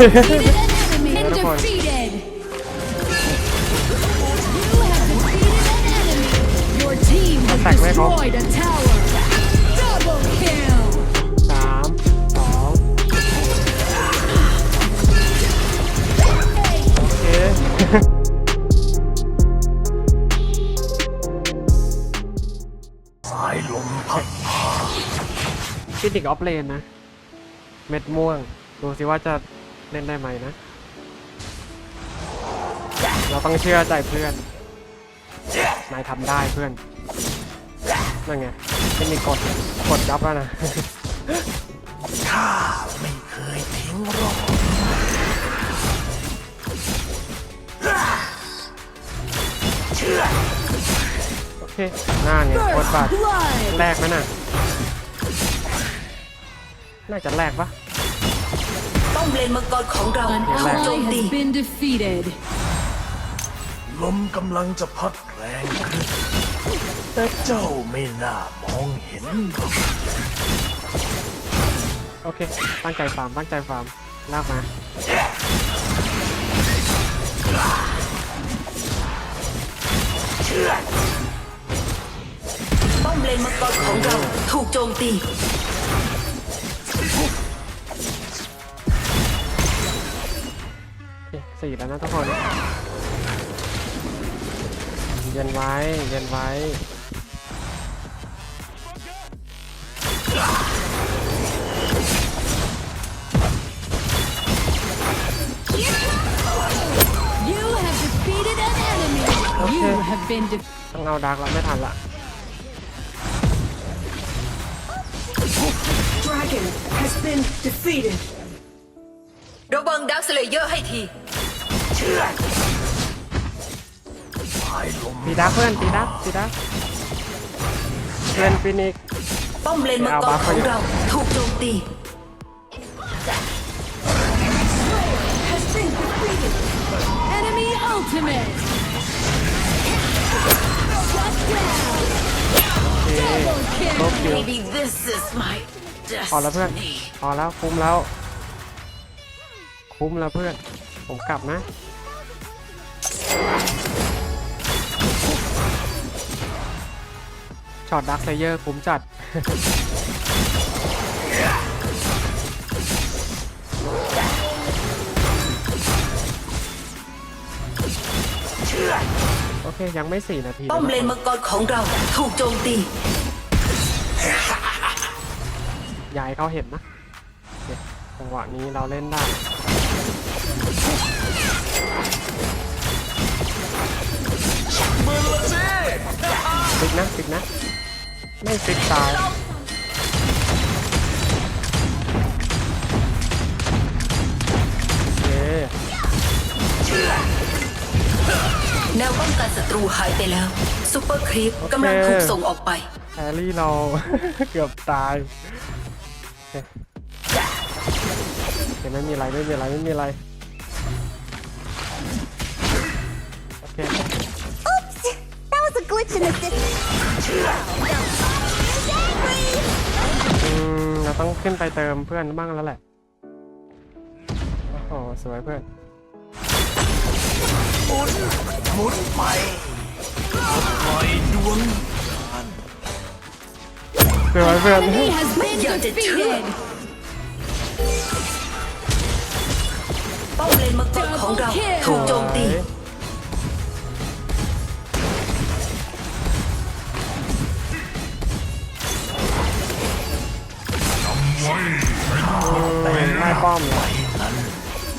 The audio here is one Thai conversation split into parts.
enemy. Your team has Attack, wait, hold. destroyed a tower. Double kill. สามสองโอเค สายลมพัดฟิสิกออฟเลนนะ เม็ดม่วง ดูสิว่าจะ เล่นได้ไหมนะ เราต้องเชื่อใจเพื่อน นายทำได้เพื่อน นั่นไงเป็นมีกดกดยับแล้วนะข้าไม่เคยทิ้งรอบเชื่อโอเคหน้าเนี่ยกด First บัตร blood. แรกไหมน่ะ น่าจะแรกปะ ป้อมเลนมังกรของเรา An ถูกโจ ally มตี has been defeated. ลมกำลังจะพัดแรงขึ้นแต่เจ้าไม่น่ามองเห็นหรอกโอเค ตั้งใจฟาร์ม ตั้งใจฟาร์ม ลากมา เชื่อป้อมเลนมังกรของเราถูกโจมตี สี่แล้วนะทุกคนเย็นไว้เย็นไว้ You have defeated an enemy. You Okay. have been defeated. ต้องเอาดาร์กแล้วไม่ทันละ Dragon has been defeated ระวังดักสเลเยอร์ให้ทีเชื่อสายลม ตีดาร์กเพื่อนตีดาร์กตีดาร์กเพื่อนฟินิกซ์ป้อมเลนมังกรของเราถูกโจมตี Enemy ultimate. Shut down. โอเค Double ลบ kill. คิว Maybe this is my พอแล้วเพื่อน destiny พอแล้วคุ้มแล้ว คุ้มแล้วเพื่อน ผมกลับนะ ช็อตดักไซเยอร์คุ้มจัดเชื่อโอเค ยังไม่สี่นาทีป้อมเลนนะมังกรของเราถูกโจมตีอยายเขาเห็นนะโอเคจังหวะนี้เราเล่นได้มือละสิฟิกนะฟิกนะ ไม่ฟิกตายโอเคแนวป้องกันศัตรูหายไปแล้วซูเปอร์ครีปกำลังถูกส่งออกไปแฮร์รี่เรา เกือบตายโอเคโอเคไม่มีอะไรไม่มีอะไรไม่มีอะไรโอเค That was a glitch in the system. อืมเราต้องขึ้นไปเติมเพื่อนบ้างแล้วแหละ โอ้โห สวยเพื่อนหมุนหมุนไปปล่อยดวงสวยเพื่อน Enemy has been Yeah, the defeated. ป้อมเลนมังกรของเรา ถูกโจมตี ป้อมเลยนั้น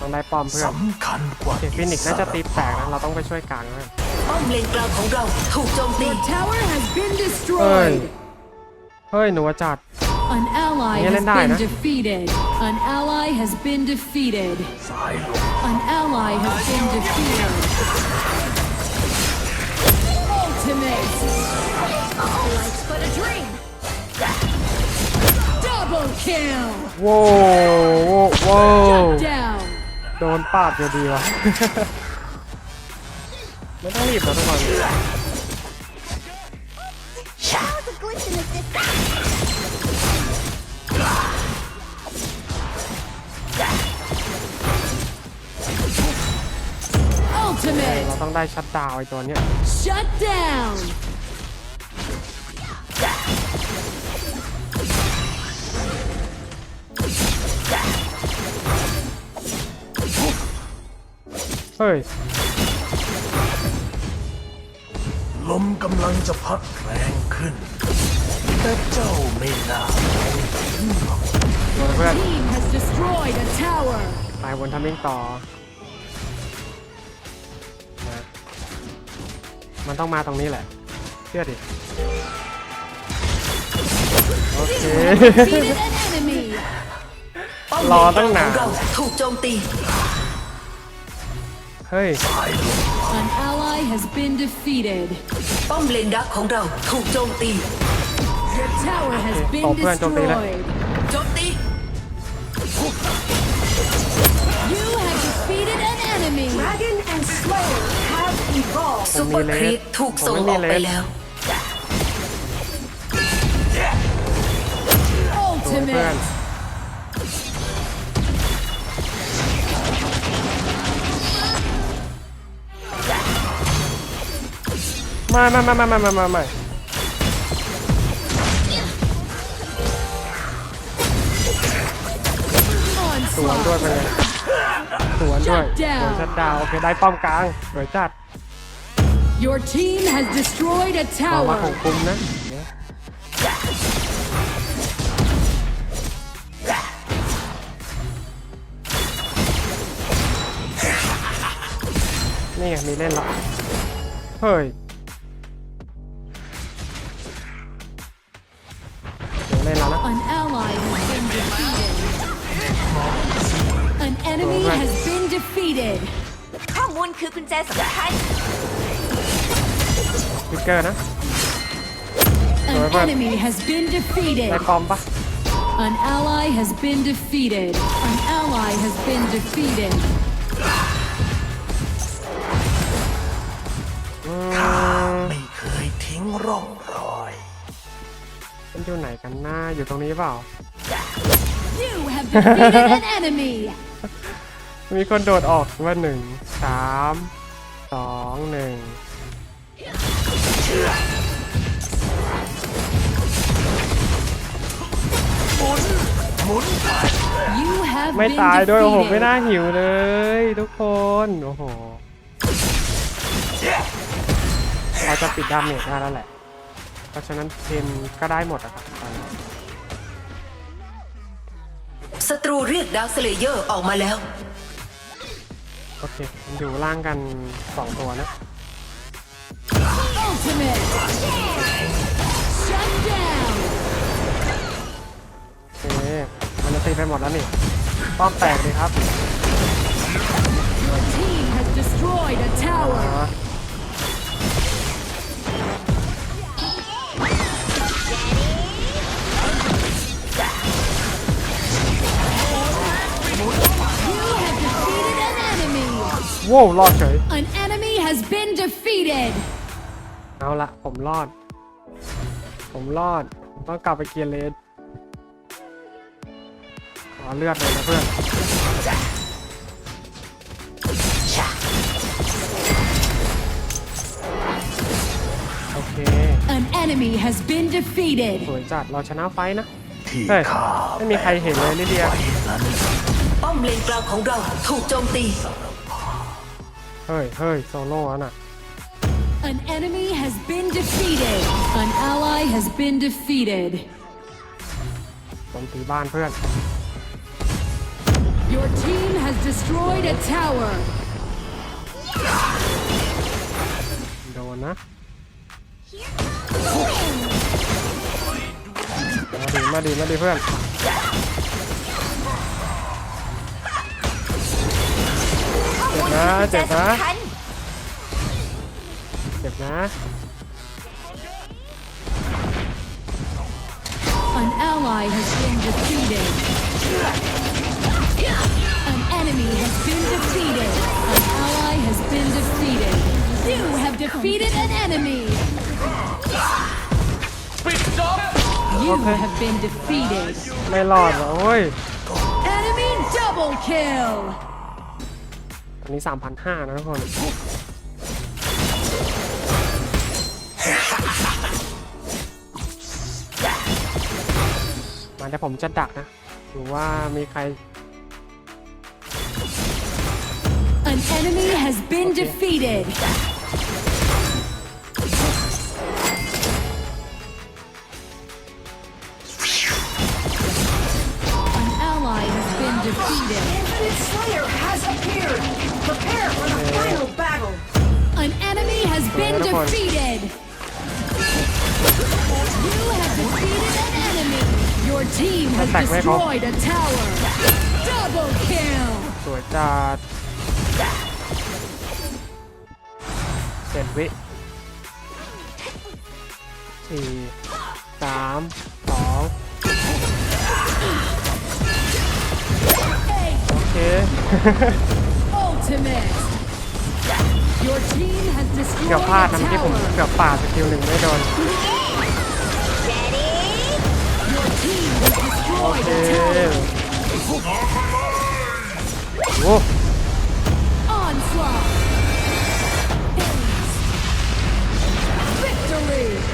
ต้องได้ป้อมเพื่อนสำคัญกว่าโอเคฟินิกซ์น่าจะตีแตกนะเราต้องไปช่วยกลางนะป้อมเลนกลางของเราถูกโจมตี Your tower has been เฮ้ย destroyed. เฮ้ยหนูจัด An ally Nghe has lên đài been đó. defeated. An ally has been defeated. สายลม An ally has been defeated. Ultimate. All life's but a dream. Double kill. โว้วโว้วโว้ว Shut down. โดนปาดอยู่ดีวะ ไม่ต้องรีบนะทุกคน That was a glitch in the system. Ultimate. เราต้องได้ชัดดาวน์ไอ้ตัวเนี้ย Shut down. เฮ้ย ลมกำลังจะพัดแรงขึ้น แต่เจ้าไม่น่ามองเห็นหรอกโดนเพื่อน Team has destroyed a tower. ไปบนทัมมิ่งต่อมามันต้องมาตรงนี้แหละ เชื่อดิ โอเค Defeated an enemy. ป้อมรอเลนกตั้ลางงนานของเราถูกโจมตี เฮ้ย สายลม An ally has been defeated. ป้อมเลนดักของเราถูกโจมตี Your tower has Okay, been tao quen trong tí đấy. destroyed. โจมตี You have defeated an enemy. ซูเปอร์ครีปถูกส่งออกไปแล้ว สวยเพื่อน Ultimate. ไม่ไม่ไม่ไม่ไม่ไม่ไม่สวนด้วย Onslaught. ไปเลยสวนด้วย Shut ส down วนชัดดาวน์โอเคได้ป้อมกลางสวยจัด Your team has destroyed a มามาของ tower. คุมนะนี่ไงมีเล่นละเฮ้ย An ally has been defeated. An enemy Alright. has been defeated. ข้อมูลคือกุญแจสำคัญ พิกเกอร์นะ An Alright. enemy has been defeated. ได้ปอมปะ An ally has been defeated. An ally has been defeated. ข้าไม่เคยทิ้งร่องร อยมันอยู่ไหนกันหน้าอยู่ตรงนี้เปล่า You have defeated an enemy. มีคนโดดออกว่าหนึ่งสามสองหนึ่ง You have ไม่ been ตายด้วยโอ้โหไม่น่า defeated. หิวเลย ทุกคนโอ้โหเราจะปิดดาเมจได้แล้วแหละ เพราะฉะนั้นเทมก็ได้หมดอะครับตอนนี้ศัตรูเรียกดาวสเลเยอร์ออกมาแล้ว โอเคมันอยู่ล่างกันสองตัวนะ Ultimate. Shut down. โอเคมันจะตีไปหมดแล้วนี่ป้อมแตกเลยครับ Your team has destroyed a อ๋ tower. อ โว้วรอดเฉย An enemy has been defeated. เอาละผมรอด ผมรอดต้องกลับไปเกียร์เลนขอเลือดเลยนะเพื่อน โอเค An enemy has been defeated. สวยจัด เราชนะไฟท์นะ ที่เฮ้ย ข้าไม่มีใครเห็นเลยลิเดียไว้นั้นป้อมเลนกลางของเราถูกโจมตี เฮ้ย เฮ้ย โซโล่แล้วน่ะ An enemy has been defeated. An ally has been defeated. ผมตีบ้านเพื่อน Your team has destroyed a tower. โดนนะ มาดีมาดีมาดีเพื่อน เ นะ เจ็บนะ เจ็บนะ An ally has been defeated. An enemy has been defeated. An ally has been defeated. You have defeated an enemy. You Okay. have been defeated. ไม่รอดเหรอโอ้ย Enemy double kill. อันนี้ 3,500 นะทุกคนมาเดี๋ยวผมจะดักนะดูว่ามีใคร An enemy has been defeated. Your team has Attack, wait, hold. destroyed a tower. Double kill. สวยจัดเจ็ดวิสี่สามสองโอเค Ultimate. Your team has เกือบ destroyed พลาด a นะเมื่อกี้ผม tower. เกือบปาดสกิลหนึ่งไม่โดน Onslaught! Victory!